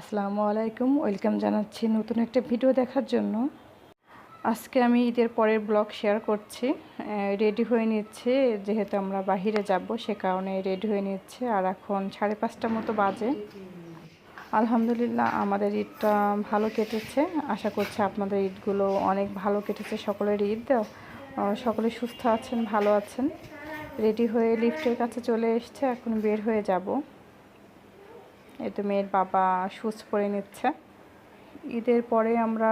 আসসালামু আলাইকুম, ওয়েলকাম জানাচ্ছি নতুন একটা ভিডিও দেখার জন্য। আজকে আমি ঈদের পরের ব্লগ শেয়ার করছি। রেডি হয়ে নিচ্ছে, যেহেতু আমরা বাহিরে যাব, সে কারণে রেডি হয়ে নিচ্ছে, আর এখন সাড়ে পাঁচটার মতো বাজে। আলহামদুলিল্লাহ, আমাদের ঈদটা ভালো কেটেছে। আশা করছি আপনাদের ঈদগুলো অনেক ভালো কেটেছে, সকলের ঈদ। সকলে সুস্থ আছেন, ভালো আছেন। রেডি হয়ে লিফটের কাছে চলে এসছে, এখন বের হয়ে যাব। এই তো মেয়ের বাবা শুজ পরে নিচ্ছে। ঈদের পরে আমরা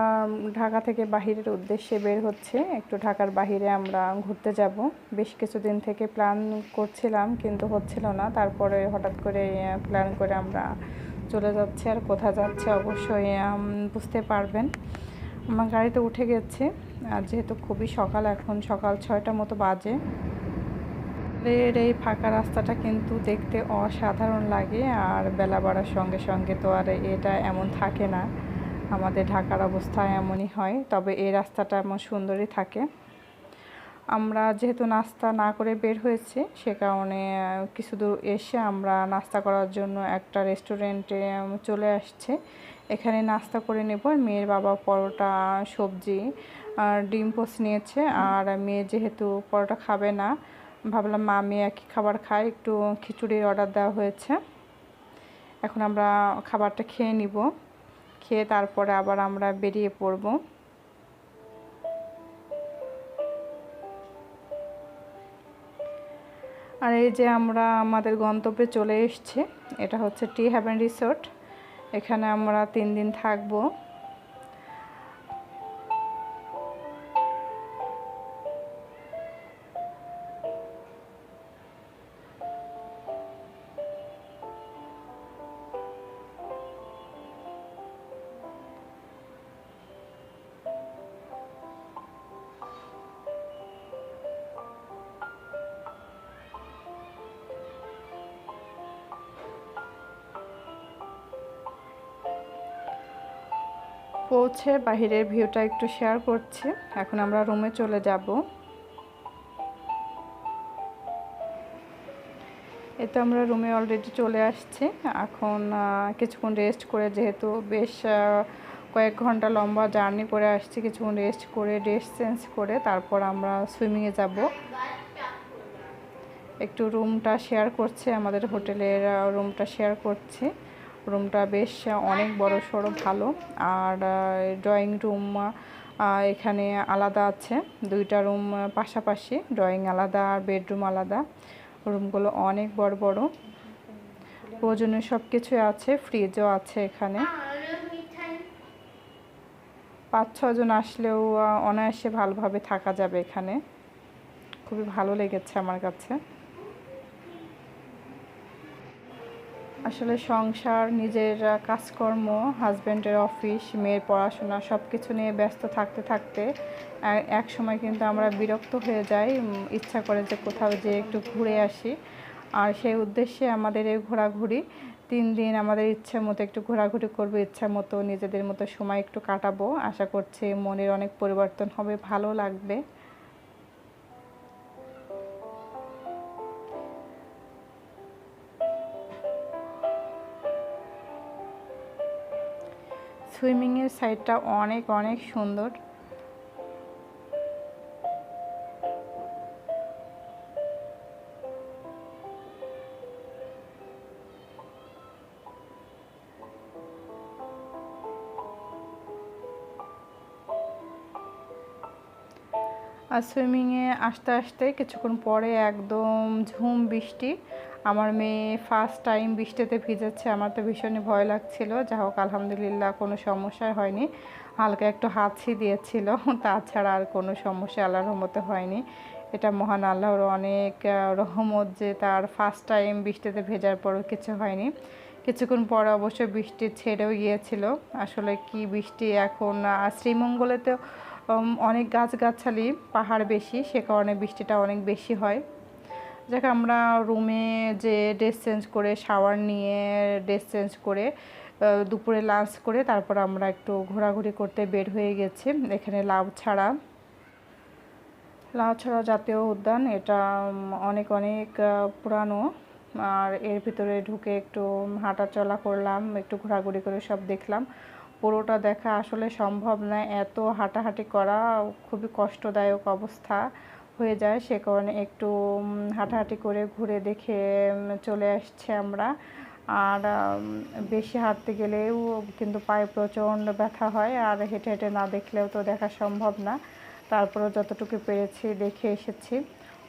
ঢাকা থেকে বাহিরের উদ্দেশ্যে বের হচ্ছে। একটু ঢাকার বাহিরে আমরা ঘুরতে যাব। বেশ কিছুদিন থেকে প্ল্যান করছিলাম, কিন্তু হচ্ছিল না। তারপরে হঠাৎ করে প্ল্যান করে আমরা চলে যাচ্ছি। আর কোথা যাচ্ছে অবশ্যই বুঝতে পারবেন। আমার গাড়িতে উঠে গেছে। আর যেহেতু খুবই সকাল, এখন সকাল ছয়টা মতো বাজে। এর এই ফাঁকা রাস্তাটা কিন্তু দেখতে অসাধারণ লাগে, আর বেলা বাড়ার সঙ্গে সঙ্গে তো আর এটা এমন থাকে না। আমাদের ঢাকার অবস্থা এমনই হয়, তবে এই রাস্তাটা এমন সুন্দরই থাকে। আমরা যেহেতু নাস্তা না করে বের হয়েছি, সে কারণে কিছু দূর এসে আমরা নাস্তা করার জন্য একটা রেস্টুরেন্টে চলে আসছে। এখানে নাস্তা করে নেব মেয়ের বাবা পরোটা, সবজি, আর ডিম পোস্ট নিয়েছে, আর মেয়ে যেহেতু পরোটা খাবে না ভাবলাম, মা মেয়ে একই খাবার খাই। একটু খিচুড়ির অর্ডার দেওয়া হয়েছে। এখন আমরা খাবারটা খেয়ে নিব। খেয়ে তারপরে আবার আমরা বেরিয়ে পড়ব। আর এই যে আমরা আমাদের গন্তব্যে চলে এসেছি, এটা হচ্ছে টি হ্যাভেন রিসোর্ট। এখানে আমরা তিন দিন থাকব। পৌঁছে বাহিরের ভিউটা একটু শেয়ার করছি। এখন আমরা রুমে চলে যাব। এতে আমরা রুমে অলরেডি চলে আসছি। এখন কিছুক্ষণ রেস্ট করে যেহেতু বেশ কয়েক ঘণ্টা লম্বা জার্নি করে আসছি, কিছুক্ষণ রেস্ট করে ড্রেস চেঞ্জ করে, তারপর আমরা সুইমিংয়ে যাব। একটু রুমটা শেয়ার করছে, আমাদের হোটেলের রুমটা শেয়ার করছি। রুমটা বেশ, অনেক বড় সড়ো ভালো। আর ড্রয়িং রুম এখানে আলাদা আছে। দুইটা রুম পাশাপাশি ড্রয়িং আলাদা আর বেডরুম আলাদা। রুমগুলো অনেক বড় বড়। প্রয়োজনীয় সব কিছুই আছে ফ্রিজও আছে এখানে। পাঁচ ছজন আসলেও অনায়াসে ভালোভাবে থাকা যাবে এখানে। খুবই ভালো লেগেছে আমার কাছে। আসলে সংসার, নিজের কাজকর্ম, হাজব্যান্ডের অফিস, মেয়ের পড়াশোনা সব কিছু নিয়ে ব্যস্ত থাকতে থাকতে এক সময় কিন্তু আমরা বিরক্ত হয়ে যাই ইচ্ছা করে যে কোথাও যেয়ে একটু ঘুরে আসি। আর সেই উদ্দেশ্যে আমাদের এই ঘোরাঘুরি, তিন দিন আমাদের ইচ্ছে মতো একটু ঘোরাঘুরি করব, ইচ্ছা মতো নিজেদের মতো সময় একটু কাটাবো। আশা করছি মনের অনেক পরিবর্তন হবে, ভালো লাগবে। সুইমিংয়ের সাইডটা অনেক অনেক সুন্দর। আর সুইমিংয়ে আসতে আসতে কিছুক্ষণ পরে একদম ঝুম বৃষ্টি। আমার মেয়ে ফার্স্ট টাইম বৃষ্টিতে ভিজেছে, আমার তো ভীষণই ভয় লাগছিল। যা হোক, আলহামদুলিল্লাহ কোনো সমস্যাই হয়নি। হালকা একটু হাতছি দিয়েছিল, তাছাড়া আর কোনো সমস্যা আল্লাহর রহমতে হয়নি। এটা মহান আল্লাহর অনেক রহমত যে তার ফার্স্ট টাইম বৃষ্টিতে ভেজার পরও কিছু হয়নি। কিছুক্ষণ পরে অবশ্য বৃষ্টি ছেড়েও গিয়েছিল। আসলে কি বৃষ্টি এখন শ্রীমঙ্গলেতে অনেক গাছগাছালি, পাহাড় বেশি, সে কারণে বৃষ্টিটা অনেক বেশি হয়। যাক, আমরা রুমে যে ড্রেস চেঞ্জ করে শাওয়ার নিয়ে ড্রেস চেঞ্জ করে দুপুরে লাঞ্চ করে, তারপর আমরা একটু ঘোরাঘুরি করতে বের হয়ে গেছি। এখানে লাউ ছাড়া। লাউছড়া জাতীয় উদ্যান, এটা অনেক অনেক পুরানো। আর এর ভিতরে ঢুকে একটু হাঁটা চলা করলাম, একটু ঘোরাঘুরি করে সব দেখলাম। পুরোটা দেখা আসলে সম্ভব নয়। এত হাঁটাহাঁটি করা খুবই কষ্টদায়ক অবস্থা। হয়ে যায়, সে কারণে একটু হাঁটাহাঁটি করে ঘুরে দেখে চলে আসছে আমরা। আর বেশি হাঁটতে গেলেও কিন্তু পায়ে প্রচণ্ড ব্যথা হয়, আর হেঁটে হেঁটে না দেখলেও তো দেখা সম্ভব না। তারপরেও যতটুকু পেরেছি, দেখে এসেছি।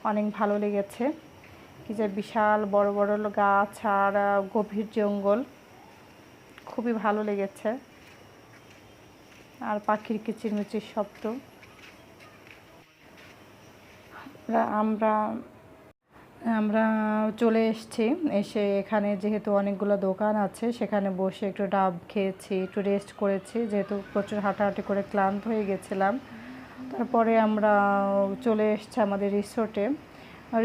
অনেক ভালো লেগেছে। কি যে বিশাল বড় বড় গাছ আর গভীর জঙ্গল। খুবই ভালো লেগেছে। আর পাখির কিচিরমিচির শব্দ। আমরা আমরা চলে এসেছি। এসে এখানে যেহেতু অনেকগুলো দোকান আছে, সেখানে বসে একটু ডাব খেয়েছি, একটু রেস্ট করেছি। যেহেতু প্রচুর হাঁটাহাঁটি করে ক্লান্ত হয়ে গেছিলাম। তারপরে আমরা চলে এসছি আমাদের রিসোর্টে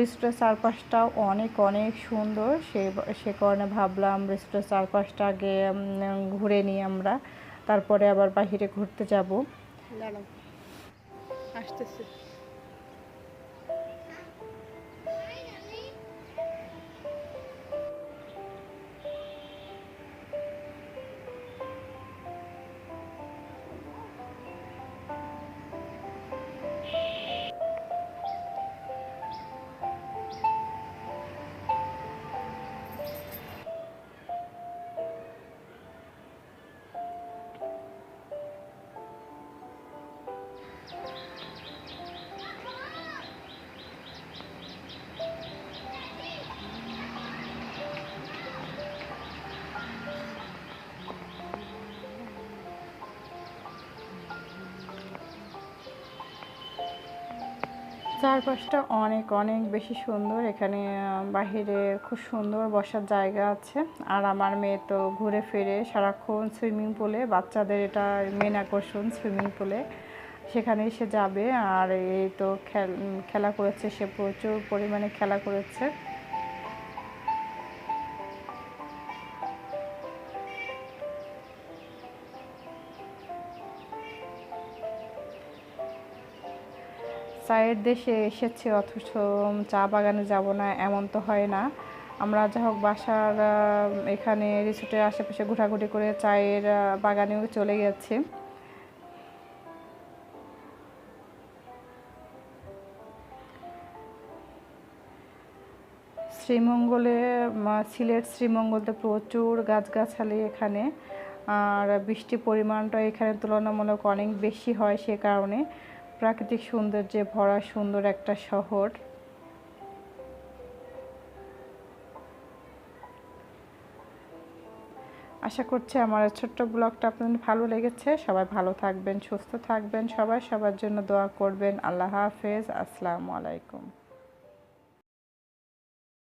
রিসোর্টের চারপাশটাও অনেক অনেক সুন্দর। সে সে কারণে ভাবলাম রিসোর্টের চারপাশটা আগে ঘুরে নিই আমরা। তারপরে আবার বাহিরে ঘুরতে যাব। আসতেছে। চারপাশটা অনেক অনেক বেশি সুন্দর। এখানে বাহিরে খুব সুন্দর বসার জায়গা আছে। আর আমার মেয়ে তো ঘুরে ফিরে সারাক্ষণ সুইমিং পুলে। বাচ্চাদের এটা মেন আকর্ষণ সুইমিং পুলে। সেখানে সে যাবে। আর এই তো খেলা করেছে। সে প্রচুর পরিমাণে খেলা করেছে। চায়ের দেশে এসেছে, অথচ চা বাগানে যাব না, এমন তো হয় না। আমরা যা হোক বাসার এখানে রিসোর্টের আশেপাশে ঘোরাঘুরি করে চায়ের বাগানেও চলে গেছি। শ্রীমঙ্গলে সিলেট শ্রীমঙ্গলতে প্রচুর গাছগাছালি এখানে, আর বৃষ্টির পরিমাণটা এখানে তুলনামূলক অনেক বেশি হয় সে কারণে। প্রাকৃতিক সৌন্দর্যে ভরা সুন্দর একটা শহর। আশা করছি আমার ছোট্ট ব্লগটা আপনাদের ভালো লেগেছে। সবাই ভালো থাকবেন, সুস্থ থাকবেন, সবাই সবার জন্য দোয়া করবেন। আল্লাহ হাফেজ, আসসালামু আলাইকুম।